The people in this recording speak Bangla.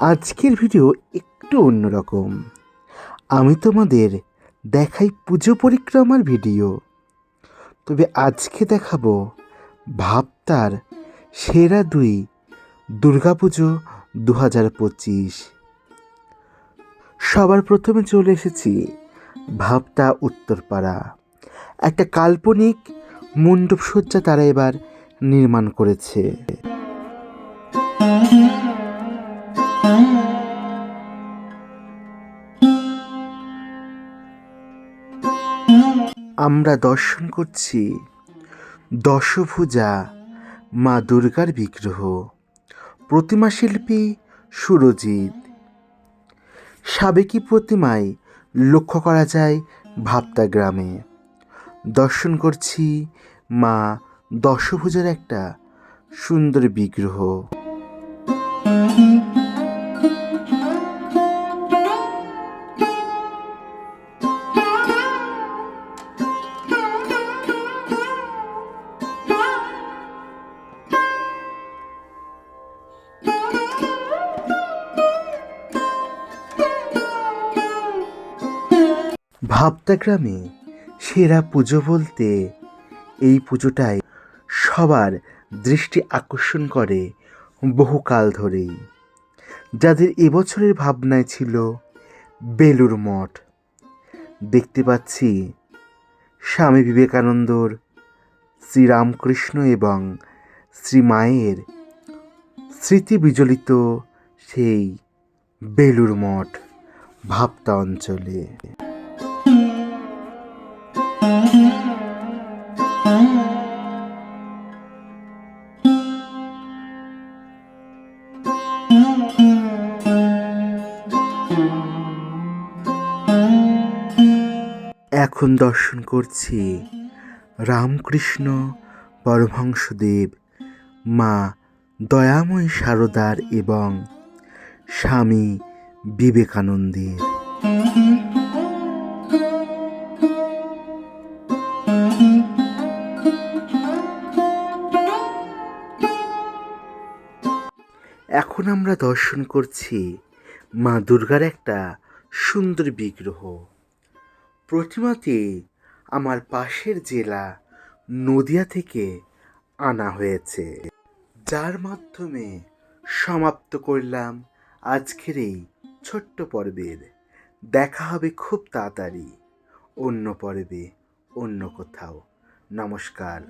আজকের ভিডিও একটু অন্যরকম আমি তোমাদের দেখাই পুজো পরিক্রমার ভিডিও। তবে আজকে দেখাবো ভাবতার সেরা দুই দুর্গাপুজো দু হাজার পঁচিশ। সবার প্রথমে চলে এসেছি ভাবতা উত্তরপাড়া। একটা কাল্পনিক মণ্ডপসজ্জা তারা এবার নির্মাণ করেছে। আমরা দর্শন করছি দশভুজা মা দুর্গার বিগ্রহ। প্রতিমা শিল্পী সুরজিৎ। সাবেকি প্রতিমায় লক্ষ্য করা যায় ভাবতা গ্রামে। দর্শন করছি মা দশভুজার একটা সুন্দর বিগ্রহ। ভাবতা গ্রামে সেরা পুজো বলতে এই পুজোটায় সবার দৃষ্টি আকর্ষণ করে বহুকাল ধরেই। যাদের এবছরের ভাবনায় ছিল বেলুর মঠ। দেখতে পাচ্ছি স্বামী বিবেকানন্দর শ্রীরামকৃষ্ণ এবং শ্রী মায়ের স্মৃতি বিজলিত সেই বেলুর মঠ ভাবতা অঞ্চলে। এখন দর্শন করছি রামকৃষ্ণ পরমহংসদেব মা দয়াময় সারদার এবং স্বামী বিবেকানন্দের। এখন আমরা দর্শন করছি মা দুর্গার একটা সুন্দর বিগ্রহ। প্রতিমাটি আমার পাশের জেলা নদিয়া থেকে আনা হয়েছে, যার মাধ্যমে সমাপ্ত করলাম আজকের এই ছোট্ট পর্বের। দেখা হবে খুব তাড়াতাড়ি অন্য পর্বে, অন্য কোথাও। নমস্কার।